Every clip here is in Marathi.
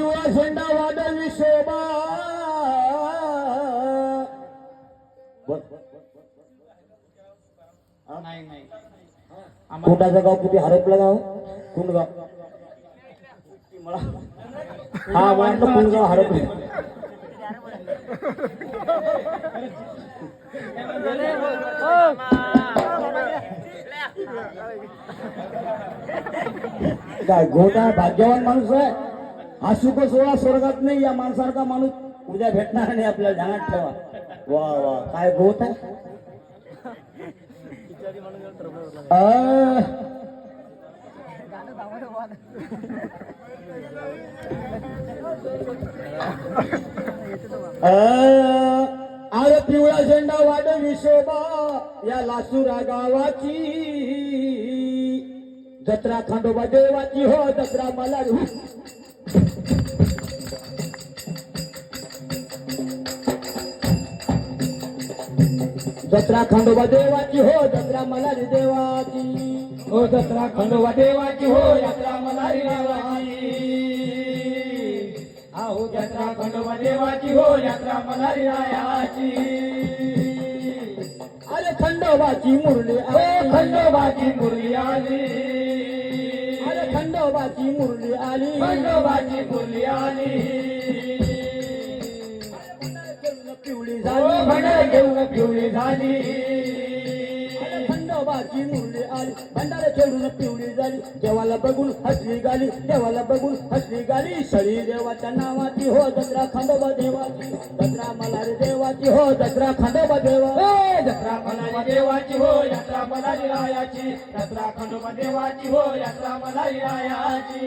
पिवळा झेंडा वादळी विशोबा नाही कुंडाचं गाव किती हरपलं गाव कुंडगाव हा वाटलं कुंडगाव हरपले काय गोटा भाग्यवान माणूस आहे? हा सुख सोळा स्वर्गात नाही या माणसारखा माणूस उद्या भेटणार नाही आपल्या ध्यानात ठेवा. वा वा. काय होत आहे? आय पिवळा झेंडा वाढ विशोबा या लासुरा गावाची. जत्रा खंडोबा देवाची हो जत्रा मला जत्रा खंडोबा देवाची हो जत्रा मला देवाची. हो दसरा खंडोबा देवाची हो यात्रा मलारी देवाची. आहो यात्रा खंडोबा देवाची हो यात्रा मलारी रायाची. अरे खंडोबाची मुरली हो आली. खंडोबाची मुरली आली. अरे खंडोबाची मुरली आली. खंडोबाची मुरली आली. झाली पिवळी झाली. अरे मुरली आली भंडारा खेळून पिवळी झाली. देवाला बघून हसली गाली देवाला बघून हसली गाली. सळी देवाच्या नावाची हो जत्रा खंडोबा देवाची. जत्रा मलारी देवाची हो जत्रा खंडोबा रायाची जत्रा खंडोबा देवाची हो यात्रा मलारी रायाची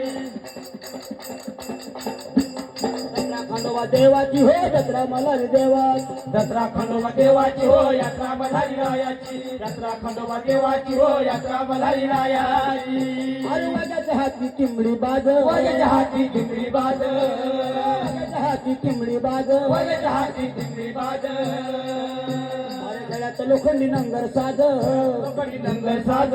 जत्रा खंडोबा देवाची हो जत्रा मलारी देवाची. जत्रा खंडोबा देवाची हो यात्रा मलारी रायाची जत्रा खंडोबा देवाची हो यात्रा मलारी रायाची अरे वाघाच्या हाती चिमडी बाज. वगच्या हाती चिमडी बाज. वाघाच्या हाती चिमडी बाज. वगच्या हाती चिमडी बाज. गळ्यात लोखंडी नंगर साज लोकडी नंगर साज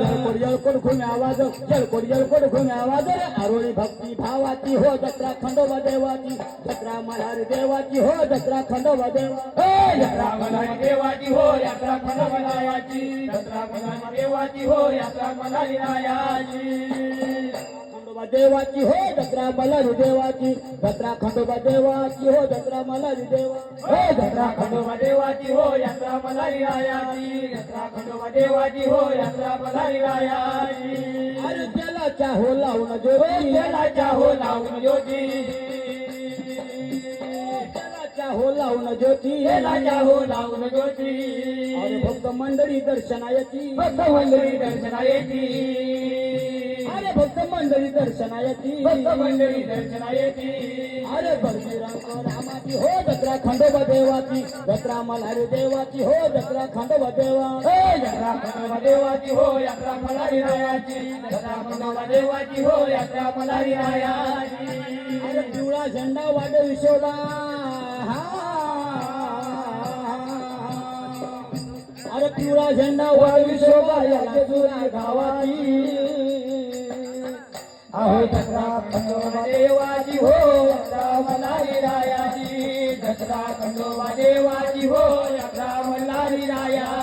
जळकोड जळकोड घुमे आवाज. जळकोड जळकोड घुमे आवाज. आरोळी भक्ती भावाची हो जत्रा खंडोबा देवाची. जत्रा मल्हार देवाची हो जत्रा खंडोबा देवा हो, जत्रा यात्रा देवाची हो यात्रा खंडोबा देवाची. जत्रा मलारी देवाची हो यात्रा मल्हारी रायाची देवाची हो जत्रा मल्हार देवाची. जत्रा खंडोबा देवाची हो जत्रा मल्हार देवा हो जत्रा खंडोबा देवाची हो यात्रा मलारी रायाची. जत्रा खंडोबा देवाची हो यात्रा मलारी रायाची. अरे त्याला चाहो लावून हो ज्योती तेलाच्या हो लावून ज्योती त्याला चाहो लावून ज्योती हो लावून ज्योती अरे भक्त मंडळी दर्शनायची भक्त मंडळी दर्शना येती अरे भक्त मंडळी दर्शनायची भक्त मंडळी दर्शना येती अरे बलबीरांक रामाची हो जत्रा खंडोबा देवाची. जत्रा मल्हारी देवाची हो जत्रा खंडोबा देवा. हो यात्रा खंडोबा देवाची हो यात्रा मलारी रायाची. यात्रा खंडोबा देवाची हो यात्रा मलारी रायाची. अरे पिवळा झेंडा वाढ विशोला अरे पिवळा झेंडा वाढ विशोला याला जुना गावाची. अहो जत्रा खंडोबा देवाची हो यात्रा मलारी रायाची. जत्रा खंडोबा देवाची हो यात्रा मलारी राया.